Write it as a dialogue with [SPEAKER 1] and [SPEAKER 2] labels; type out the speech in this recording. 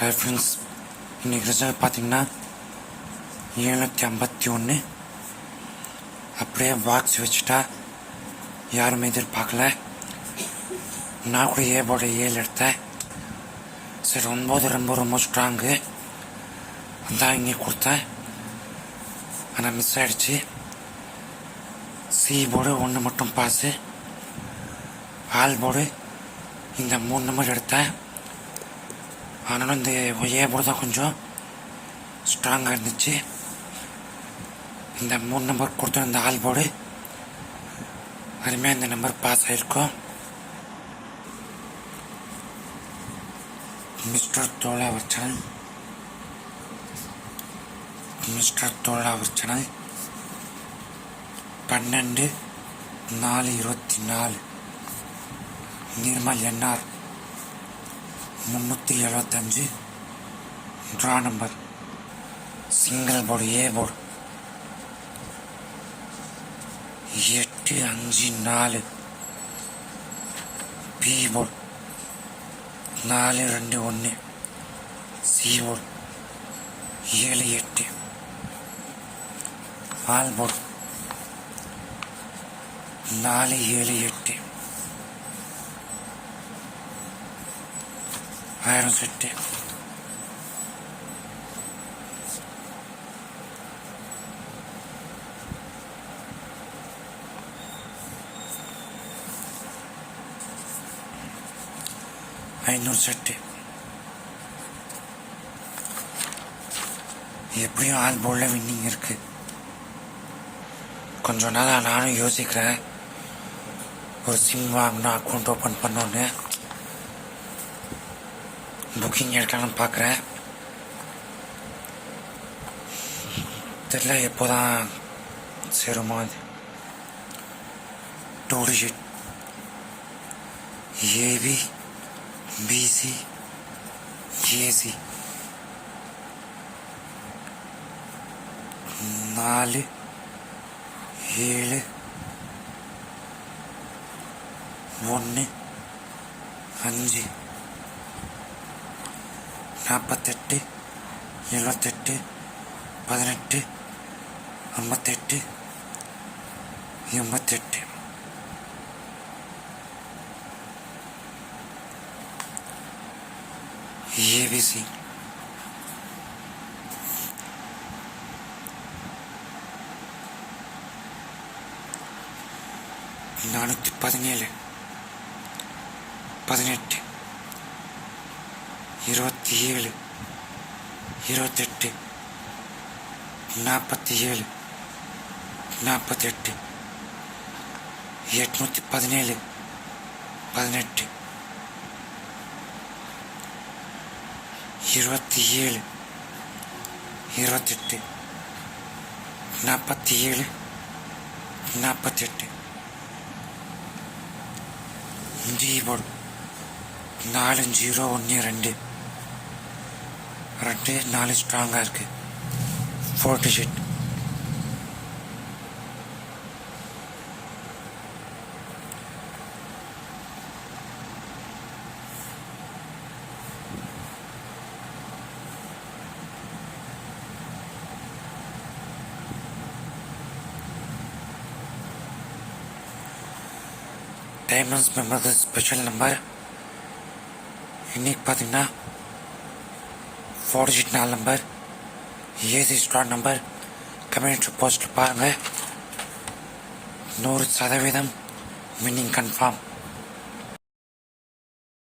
[SPEAKER 1] Hi friends இன்றைக்கி result பார்த்தீங்கன்னா ஏழ்நூற்றி ஐம்பத்தி ஒன்று அப்படியே பாக்ஸ் வச்சுட்டா யாருமே எதிர்பார்க்கல. நான் கூட ஏ போர்டு ஏழு எடுத்தேன். சரி ஒன்பது ரொம்ப ரொம்ப ஸ்ட்ராங்கு அதான் இங்கே கொடுத்தேன். ஆனால் மிஸ் ஆயிடுச்சு. சி போர்டு ஒன்று மட்டும் பாஸு ஆல் போர்டு இந்த மூணு நம்பர் எடுத்தேன். ஆனாலும் இந்த ஏ போர்டு தான் கொஞ்சம் ஸ்ட்ராங்காக இருந்துச்சு இந்த மூணு நம்பர் கொடுத்த இந்த ஆல் போர்டு அருமையாக இந்த நம்பர் பாஸ் ஆகிருக்கோம் மிஸ்டர் தோலா வச்சனல் மிஸ்டர் தோலா வச்சனல் பன்னெண்டு நாலு இருபத்தி நாலு. நிர்மல் என்ஆர் முந்நூற்றி எழுபத்தஞ்சு draw number single board A board எட்டு அஞ்சு நாலு. பி போர்டு நாலு ரெண்டு ஒன்று. சி போர்டு ஏழு எட்டு. ஆல் போர்டு நாலு ஏழு எட்டு. ஆயிரம் செட்டு. ஐநூறு செட்டு. எப்படியும் ஆள் போல வின்னிங் இருக்கு. கொஞ்ச நாளாக நானும் யோசிக்கிறேன். ஒரு சிம் வாங்கினா அக்கௌண்ட் ஓப்பன் பண்ணோன்னு. புக்கிங் எடுக்கலாம்னு பார்க்குறேன் தெரில எப்போதான் சேருமா அது. Two digit AB BC AC நாலு ஏழு ஒன்று அஞ்சு. நாற்பத்தெட்டு எழுபத்தெட்டு பதினெட்டு ஐம்பத்தெட்டு எண்பத்தெட்டு. ஏபிசி. நானூற்றி பதினேழு பதினெட்டு. இருபத்தி ஏழு இருபத்தெட்டு நாற்பத்தி ஏழு நாற்பத்தெட்டு எட்நூற்றி பதினேழு பதினெட்டு இருபத்தி ஏழு இருபத்தெட்டு நாற்பத்தி ஏழு நாற்பத்தெட்டு ஜி போர்டு நாலு ஜீரோ ரெண்டு நாலு ஸ்ட்ராங்காக இருக்கு four digit diamonds member special number இன்னைக்கு பார்த்தீங்கன்னா ஃபோர் டிஜிட் நாலு number AC star number community post பாருங்கள் நூறு சதவீதம் வின்னிங் கன்ஃபார்ம்